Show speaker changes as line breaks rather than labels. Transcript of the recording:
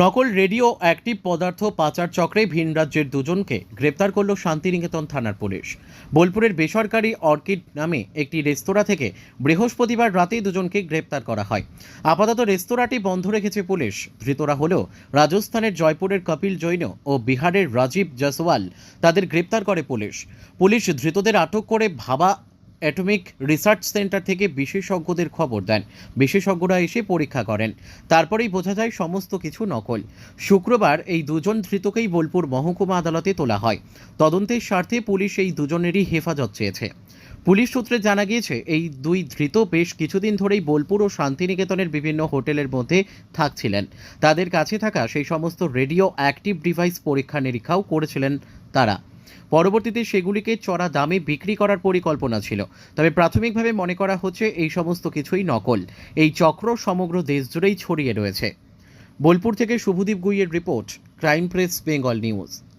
নকল radio active পদার্থ পাচার চক্রে ভিন রাজ্যের দুজনকে গ্রেপ্তার করল শান্তিনিকেতন থানার পুলিশ। বোলপুরের বেসরকারি অর্কিড নামে একটি রেস্তোরাঁ থেকে বৃহস্পতিবার রাতে দুজনকে গ্রেপ্তার করা হয়। আপাতত রেস্তোরাঁটি বন্ধ রেখেছে পুলিশ। ধৃতরা হল রাজস্থানের জয়পুরের কপিল জৈন ও বিহারের রাজীব জসওয়াল তাদের গ্রেপ্তার করে পুলিশ। পুলিশ ধৃতদের আটক করে ভাবা অ্যাটমিক রিসার্চ সেন্টার থেকে বিশেষজ্ঞদের খবর দেন। বিশেষজ্ঞরা এসে পরীক্ষা করেন। তারপরেই বোঝা যায় সমস্ত কিছু নকল। শুক্রবার এই দুজন ধৃতকেই বোলপুর মহকুমা আদালতে তোলা হয়। তদন্তের স্বার্থে পুলিশ এই দুজনেরই হেফাজত চেয়েছে। পুলিশ সূত্রে জানা গিয়েছে, এই দুই ধৃত বেশ কিছুদিন ধরেই বোলপুর ও শান্তিনিকেতনের বিভিন্ন হোটেলের মধ্যে থাকছিলেন। তাদের কাছে থাকা সেই সমস্ত রেডিও অ্যাক্টিভ ডিভাইস পরীক্ষা নিরীক্ষাও করেছিলেন তারা। পরবর্তীতে সেগুলিকে চড়া দামে বিক্রি করার পরিকল্পনা ছিল। তবে প্রাথমিকভাবে মনে করা হচ্ছে এই সমস্ত কিছুই নকল। এই চক্র সমগ্র দেশ জুড়েই ছড়িয়ে রয়েছে। বোলপুর থেকে Subhadeep গুইয়ের report, crime press, Bengal news.